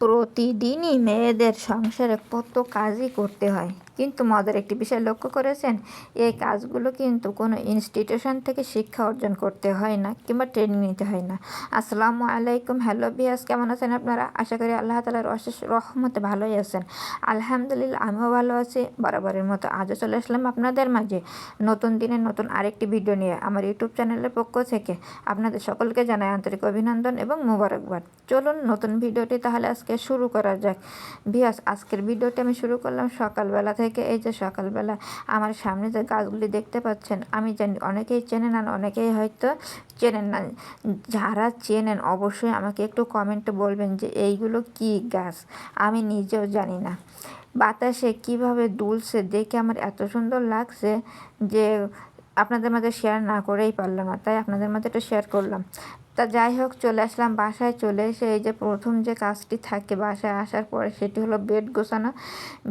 প্রতিদিনই মেয়েদের সংসারে কত কাজই করতে হয়। কিন্তু মজার একটি বিষয় লক্ষ্য করেছেন, এই কাজগুলো কিন্তু কোনো ইনস্টিটিউশন থেকে শিক্ষা অর্জন করতে হয় না কিংবা ট্রেনিং নিতে হয় না। আসসালামু আলাইকুম হ্যালো বিয়াস কেমন আছেন আপনারা? আশা করি আল্লাহ তালার অশেষ রহমতে ভালোই আছেন। আলহামদুলিল্লাহ, আমিও ভালো আছি। বরাবরের মতো আজও চলে আসলাম আপনাদের মাঝে নতুন দিনে নতুন আরেকটি ভিডিও নিয়ে আমার ইউটিউব চ্যানেলের পক্ষ থেকে। আপনাদের সকলকে জানাই আন্তরিক অভিনন্দন এবং মুবারকবাদ। চলুন নতুন ভিডিওটি তাহলে আজকে শুরু করা যাক। বিয়াস আজকের ভিডিওটি আমি শুরু করলাম সকালবেলা থেকে। এই যে সকালবেলা আমার সামনে যে গাছগুলি দেখতে পাচ্ছেন, আমি জানি অনেকেই চেনেন আর অনেকেই হয়তো চেনেন না। যারা চেনেন অবশ্যই আমাকে একটু কমেন্টে বলবেন যে এইগুলো কি গাছ? আমি নিজেও জানি না। বাতাসে কীভাবে দুলছে, দেখে আমার এত সুন্দর লাগছে যে আপনাদের মাঝে শেয়ার না করেই পারলাম না তাই আপনাদের মাঝে একটু শেয়ার করলাম। তা যাই হোক, চলে আসলাম বাসায়। চলে এসে এই যে প্রথম যে কাজটি থাকে বাসায় আসার পরে সেটি হলো বেড গোছানো।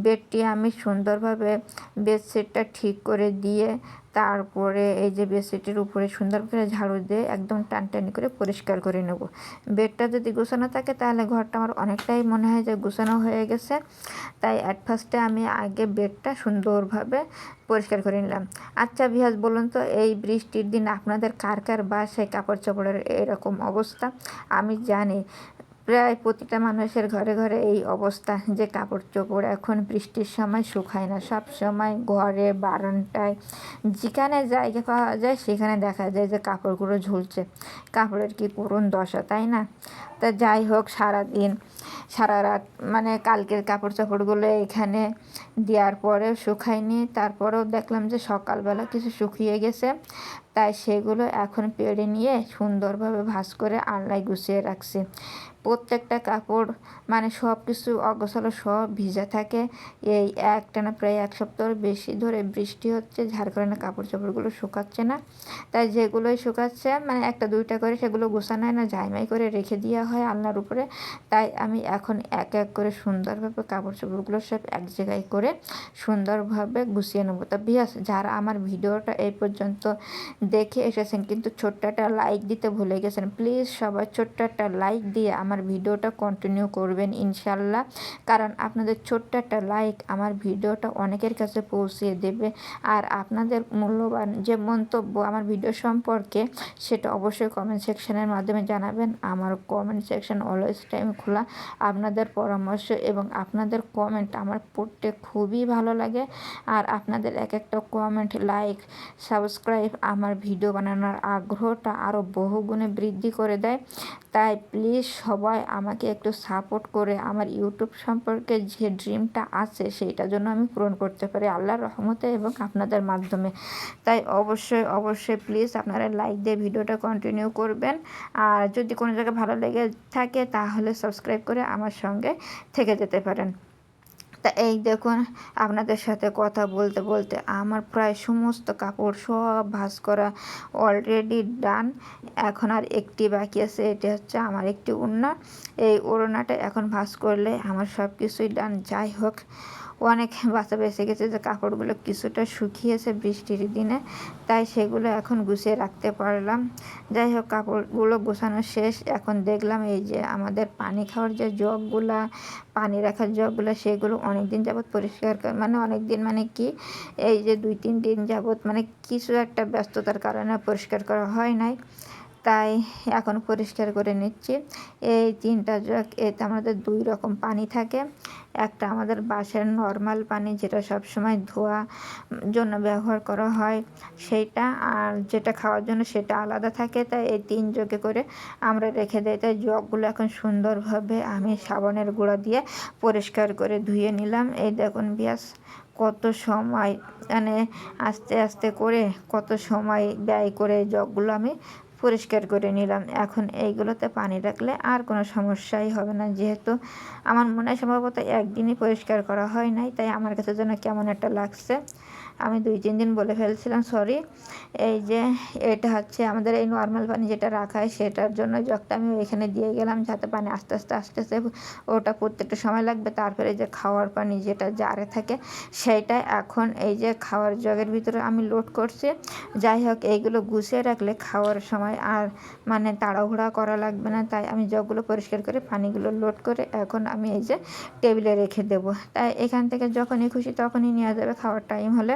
বেডটি আমি সুন্দরভাবে বেডশিটটা ঠিক করে দিয়ে তারপরে এই যে বেডশিটের উপরে সুন্দর করে ঝাড়ু দিয়ে একদম টানটানি করে পরিষ্কার করে নেব। বেডটা যদি গোছানো থাকে তাহলে ঘরটা আমার অনেকটাই মনে হয় যে গোছানো হয়ে গেছে। তাই অ্যাট ফার্স্টে আমি আগে বেডটা সুন্দরভাবে পরিষ্কার করে নিলাম। আচ্ছা ভিয়াজ বলুন তো এই বৃষ্টির দিন আপনাদের কার কার বাসায় কাপড় চোপড়ের এরকম অবস্থা? আমি জানি প্রায় প্রতিটা মানুষের ঘরে ঘরে এই অবস্থা যে কাপড় চোপড় এখন বৃষ্টির সময় শুকায় না। সব সময় ঘরে, বারান্দায়, যেখানে জায়গা পাওয়া যায় সেখানে দেখা যায় যে কাপড়গুলো ঝুলছে। কাপড়ের কি করুণ দশা, তাই না? তা যাই হোক, সারাদিন, সারা রাত মানে কালকের কাপড় চাপড়গুলো এখানে দেওয়ার পরেও শুকায়নি। তারপরেও দেখলাম যে সকালবেলা কিছু শুকিয়ে গেছে। তাই সেগুলো এখন পেড়ে নিয়ে সুন্দরভাবে ভাস করে আলনায় গুছিয়ে রাখছি। প্রত্যেকটা কাপড় মানে সব কিছু অগোছালো সব ভিজা থাকে। এই একটানা প্রায় এক সপ্তাহ বেশি ধরে বৃষ্টি হচ্ছে যার কারণে কাপড় চাপড়গুলো শুকাচ্ছে না। তাই যেগুলোই শুকাচ্ছে মানে একটা দুইটা করে সেগুলো গোছানো হয় না, ঝাইমাই করে রেখে দেওয়া হয় আলনার উপরে। তাই আমি এখন এক এক করে সুন্দরভাবে কাপড় চোপড়গুলো সব এক জায়গায় করে সুন্দরভাবে গুছিয়ে নেব। তা বিয়াস, যারা আমার ভিডিওটা এই পর্যন্ত দেখে এসেছেন, কিন্তু ছোট্ট একটা লাইক দিতে ভুলে গেছেন প্লিজ সবাই ছোট্ট একটা লাইক দিয়ে আমার ভিডিওটা কন্টিনিউ করবেন ইনশাল্লাহ। কারণ আপনাদের ছোট্ট একটা লাইক আমার ভিডিওটা অনেকের কাছে পৌঁছিয়ে দেবে। আর আপনাদের মূল্যবান যে মন্তব্য আমার ভিডিও সম্পর্কে, সেটা অবশ্যই কমেন্ট সেকশনের মাধ্যমে জানাবেন। আমার কমেন্ট সেকশন অলওয়েজ টাইম খোলা। আপনাদের পরামর্শ এবং আপনাদের কমেন্ট আমার পড়তে খুবই ভালো লাগে। আর আপনাদের এক একটা কমেন্ট লাইক সাবস্ক্রাইব আমার ভিডিও বানানোর আগ্রহটা আরও বহুগুণে বৃদ্ধি করে দেয়। তাই প্লিজ সবাই আমাকে একটু সাপোর্ট করে আমার ইউটিউব সম্পর্কে যে ড্রিমটা আছে সেইটার জন্য আমি পূরণ করতে পারি আল্লাহর রহমতে এবং আপনাদের মাধ্যমে। তাই অবশ্যই অবশ্যই প্লিজ আপনারা লাইক দিয়ে ভিডিওটা কন্টিনিউ করবেন। আর যদি কোনো জায়গায় ভালো লেগে থাকে তাহলে সাবস্ক্রাইব করে আমার সঙ্গে থেকে যেতে পারেন। তা এই দেখুন, আপনাদের সাথে কথা বলতে বলতে আমার প্রায় সমস্ত কাপড় সব ভাস করা অলরেডি ডান এখন আর একটি বাকি আছে, এটি হচ্ছে আমার একটি ওড়না। এই ওড়নাটা এখন ভাস করলে আমার সব কিছুই ডান যাই হোক অনেক বাচ্চা বেঁচে গেছে যে কাপড়গুলো কিছুটা শুকিয়েছে বৃষ্টির দিনে, তাই সেগুলো এখন গুছিয়ে রাখতে পারলাম। যাই হোক, কাপড়গুলো গোছানো শেষ। এখন দেখলাম এই যে আমাদের পানি খাওয়ার যে জগগুলা, পানি রাখার জগগুলো, সেগুলো অনেক দিন যাবৎ পরিষ্কার মানে অনেক দিন মানে কি, এই যে দুই তিন দিন যাবৎ মানে কিছু একটা ব্যস্ততার কারণে পরিষ্কার করা হয় নাই। তাই এখন পরিষ্কার করে নিচ্ছি। এই তিনটা জগ, এতে আমাদের দুই রকম পানি থাকে। একটা আমাদের বাসার নর্মাল পানি যেটা সব সময় ধোয়া জন্য ব্যবহার করা হয় সেইটা, আর যেটা খাওয়ার জন্য সেটা আলাদা থাকে। তাই এই তিন জগে করে আমরা রেখে দিই। তাই জগগুলো এখন সুন্দরভাবে আমি সাবানের গুঁড়া দিয়ে পরিষ্কার করে ধুয়ে নিলাম। এই দেখুন বিয়াস, কত সময় মানে আস্তে আস্তে করে কত সময় ব্যয় করে জগগুলো আমি পরিষ্কার করে নিলাম। এখন এইগুলোতে পানি রাখলে আর কোনো সমস্যাই হবে না। যেহেতু আমার মনে হয় সম্ভবত একদিনই পরিষ্কার করা হয় নাই, তাই আমার কাছে যেন কেমন একটা লাগছে। আমি দুই, তিন দিন বলে ফেলছিলাম সরি এই যে, এটা হচ্ছে আমাদের এই নর্মাল পানি যেটা রাখা হয়, সেটার জন্য জগটা আমি এখানে দিয়ে গেলাম, যাতে পানি আস্তে আস্তে আস্তে আস্তে ওটা প্রত্যেকটা সময় লাগবে। তারপরে যে খাওয়ার পানি যেটা জারে থাকে, সেইটা এখন এই যে খাওয়ার জগের ভিতরে আমি লোড করছি। যাই হোক, এইগুলো গুছিয়ে রাখলে খাওয়ার সময় আর মানে তাড়াহুড়া করা লাগবে না। তাই আমি জগগুলো পরিষ্কার করে পানিগুলো লোড করে এখন আমি এই যে টেবিলে রেখে দেবো। তাই এখান থেকে যখনই খুশি তখনই নেওয়া যাবে, খাওয়ার টাইম হলে।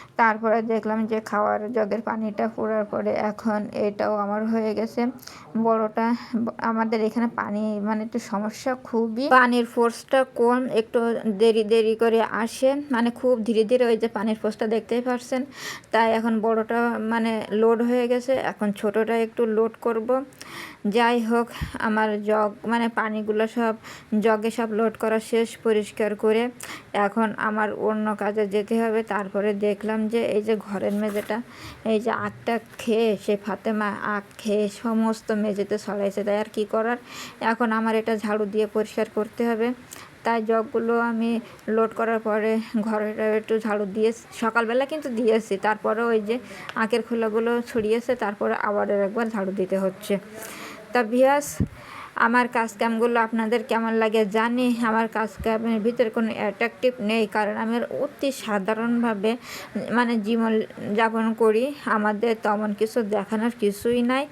তারপরে দেখলাম যে খাওয়ার জগের পানিটা পড়ার পরে এখন এটাও আমার হয়ে গেছে। বড়টা, আমাদের এখানে পানি মানে একটু সমস্যা খুবই। পানির ফোর্সটা কম, একটু দেরি দেরি করে আসে। মানে খুব ধীরে ধীরে ওই যে পানির ফোর্সটা দেখতেই পারছেন। তাই এখন বড়টা মানে লোড হয়ে গেছে। এখন ছোটটা একটু লোড করব। যাই হোক, আমার জগ মানে পানিগুলো সব, জগে সব লোড করা শেষ, পরিষ্কার করে এখন আমার অন্য কাজে যেতে হবে। তারপরে দেখলাম যে এই যে ঘরের মেঝেটা, এই যে আখটা খেয়ে সে ফাতেমা আখ খেয়ে সমস্ত মেঝেতে ছড়াইছে তাই আর কী করার? এখন আমার এটা ঝাড়ু দিয়ে পরিষ্কার করতে হবে। তাই জগগুলো আমি লোড করার পরে ঘরেটা একটু ঝাড়ু দিয়ে, সকালবেলা কিন্তু দিয়েছি, তারপরে ওই যে আঁকের খোলাগুলো ছড়িয়েছে, তারপরে আবার একবার ঝাড়ু দিতে হচ্ছে। তা ভিয়াস আমার কাজ ক্যামগুলো আপনাদের কেমন লাগে জানি, আমার কাজ ক্যামের ভিতরে কোনো অ্যাট্রাকটিভ নেই, কারণ আমি অতি সাধারণভাবে মানে জীবন যাপন করি। আমাদের তেমন কিছু দেখানোর কিছুই নাই।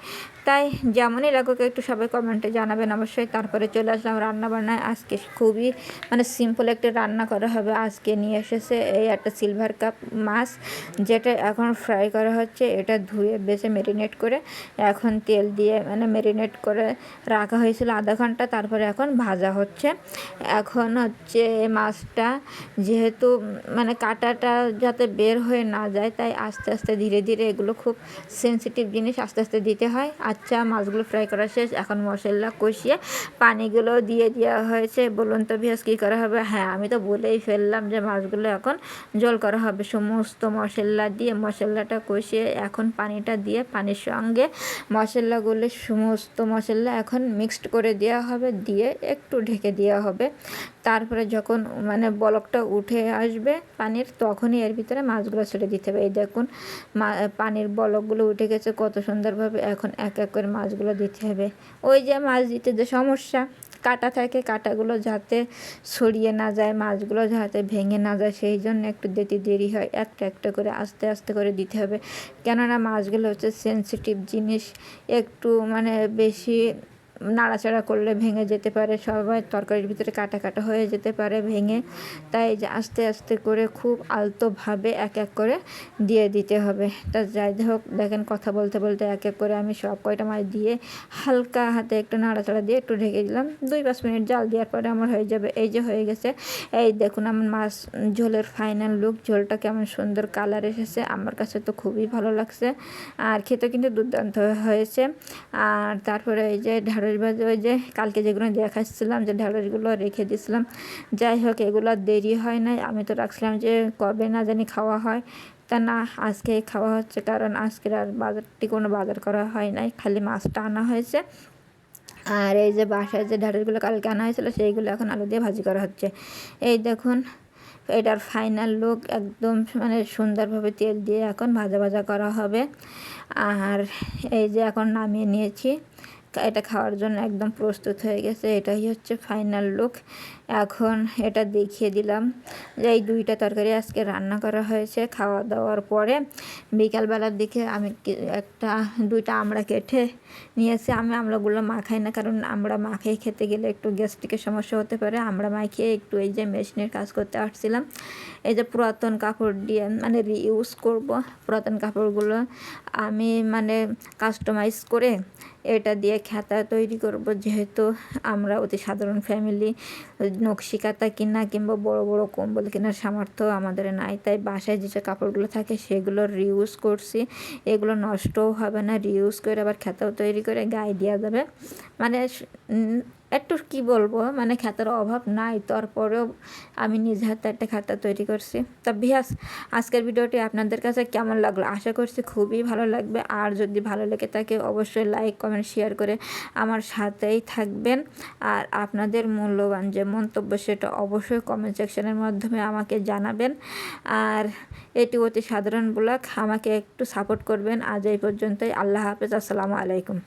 তাই যেমনই লাগুক একটু সবাই কমেন্টে জানাবেন। অবশ্যই তারপরে চলে আসলাম রান্না বান্নায় আজকে খুবই মানে সিম্পল একটা রান্না করা হবে। আজকে নিয়ে এসেছে এই একটা সিলভার কাপ মাছ, যেটা এখন ফ্রাই করা হচ্ছে। এটা ধুয়ে বেছে মেরিনেট করে এখন তেল দিয়ে মানে মেরিনেট করে রাখা হয়েছিল আধা ঘণ্টা। তারপরে এখন ভাজা হচ্ছে। এখন হচ্ছে মাছটা যেহেতু মানে কাটাটা যাতে বের হয়ে না যায়, তাই আস্তে আস্তে ধীরে ধীরে এগুলো খুব সেন্সিটিভ জিনিস আস্তে আস্তে দিতে হয়। আচ্ছা মাছগুলো ফ্রাই করা শেষ। এখন মশলা কষিয়ে পানিগুলো দিয়ে দেওয়া হয়েছে। বলুন তো ভিয়াস কী করা হবে? হ্যাঁ আমি তো বলেই ফেললাম যে মাছগুলো এখন জল করা হবে। সমস্ত মশলা দিয়ে মশলাটা কষিয়ে এখন পানিটা দিয়ে পানির সঙ্গে মশলাগুলো, সমস্ত মশলা এখন মিক্সড করে দেওয়া হবে। দিয়ে একটু ঢেকে দেওয়া হবে। তারপরে যখন মানে বলকটা উঠে আসবে পানির, তখনই এর ভিতরে মাছগুলো ছেড়ে দিতে হবে। এই দেখুন পানির বলকগুলো উঠে গেছে কত সুন্দরভাবে। এখন এক এক করে মাছগুলো দিতে হবে। ওই যে মাছ দিতে যে সমস্যা, কাটা থাকে কাটাগুলো যাতে ছড়িয়ে না যায়, মাছগুলো যাতে ভেঙে না যায়, সেই জন্য একটু দিতে দেরি হয়। একটা একটা করে আস্তে আস্তে করে দিতে হবে। কেননা মাছগুলো হচ্ছে সেন্সিটিভ জিনিস, একটু মানে বেশি নাড়াচাড়া করলে ভেঙে যেতে পারে, সবাই তরকারির ভিতরে কাটা কাটা হয়ে যেতে পারে ভেঙে। তাই যে আস্তে আস্তে করে খুব আলতোভাবে এক এক করে দিয়ে দিতে হবে। তা যাই হোক, দেখেন কথা বলতে বলতে এক এক করে আমি সব কয়টা মাছ দিয়ে হালকা হাতে একটু নাড়াচাড়া দিয়ে একটু ঢেকে দিলাম। দুই পাঁচ মিনিট জাল দেওয়ার পরে আমার হয়ে যাবে। এই যে হয়ে গেছে। এই দেখুন আমার মাছ, ঝোলের ফাইনাল লুক ঝোলটা কেমন সুন্দর কালার এসেছে। আমার কাছে তো খুবই ভালো লাগছে। আর খেতে কিন্তু দুর্দান্ত হয়েছে। আর তারপরে এই যে ঢাড়ু ঢেঁড়স ভাজি ওই যে কালকে যেগুলো দেখাচ্ছিলাম, যে ঢেঁড়সগুলো রেখে দিয়েছিলাম যাই হোক, এগুলো দেরি হয় নাই। আমি তো রাখছিলাম যে কবে না জানি খাওয়া হয়। তা না, আজকে খাওয়া হচ্ছে কারণ আজকের আর বাজারটি কোনো বাজার করা হয় নাই। খালি মাছটা আনা হয়েছে। আর এই যে বাসায় যে ঢেঁড়সগুলো কালকে আনা হয়েছিল, সেইগুলো এখন আলু দিয়ে ভাজি করা হচ্ছে। এই দেখুন, এটার ফাইনাল লুক একদম মানে সুন্দরভাবে তেল দিয়ে এখন ভাজা ভাজা করা হবে। আর এই যে এখন নামিয়ে নিয়েছি। এটা খাওয়ার জন্য একদম প্রস্তুত হয়ে গেছে। এটাই হচ্ছে ফাইনাল লুক এখন এটা দেখিয়ে দিলাম যে এই দুইটা তরকারি আজকে রান্না করা হয়েছে খাওয়া দাওয়ার পরে। বিকালবেলার দিকে আমি একটা দুইটা আমড়া কেটে নিয়েছি। আমি আমড়াগুলো মাখাই না, কারণ আমরা মাখাই খেতে গেলে একটু গ্যাস্ট্রিকের সমস্যা হতে পারে। আমরা মাখিয়ে একটু এই যে মেশিনের কাজ করতে আসছিলাম। এই যে পুরাতন কাপড় দিয়ে মানে রিইউজ করব পুরাতন কাপড়গুলো। আমি মানে কাস্টমাইজ করে এটা দিয়ে খাতা তৈরি করব, যেহেতু আমরা অতি সাধারণ ফ্যামিলি নকশি কাতা কিনা কিংবা বড় বড় কম্বল কেনার সামর্থ্য আমাদের নাই। তাই বাসায় যেসব কাপড়গুলো থাকে সেগুলো রিউজ করছি। এগুলো নষ্টও হবে না রিউজ করে আবার খেতেও তৈরি করে গায়ে দেওয়া যাবে মানে একটু কি বলব মানে খাতার অভাব নাই, তারপরেও আমি নিজ হাতে একটা খাতা তৈরি করছি। তা বিহাস আজকের ভিডিওটি আপনাদের কাছে কেমন লাগল? আশা করছি খুবই ভালো লাগবে। আর যদি ভালো লাগে তাকে অবশ্যই লাইক, কমেন্ট, শেয়ার করে আমার সাথেই থাকবেন। আর আপনাদের মূল্যবান যে মন্তব্য, সেটা অবশ্যই কমেন্ট সেকশনের মাধ্যমে আমাকে জানাবেন। আর এটি অতি সাধারণ ব্লগ, আমাকে একটু সাপোর্ট করবেন। আজ এই পর্যন্তই। আল্লাহ হাফেজ। আসসালামু আলাইকুম।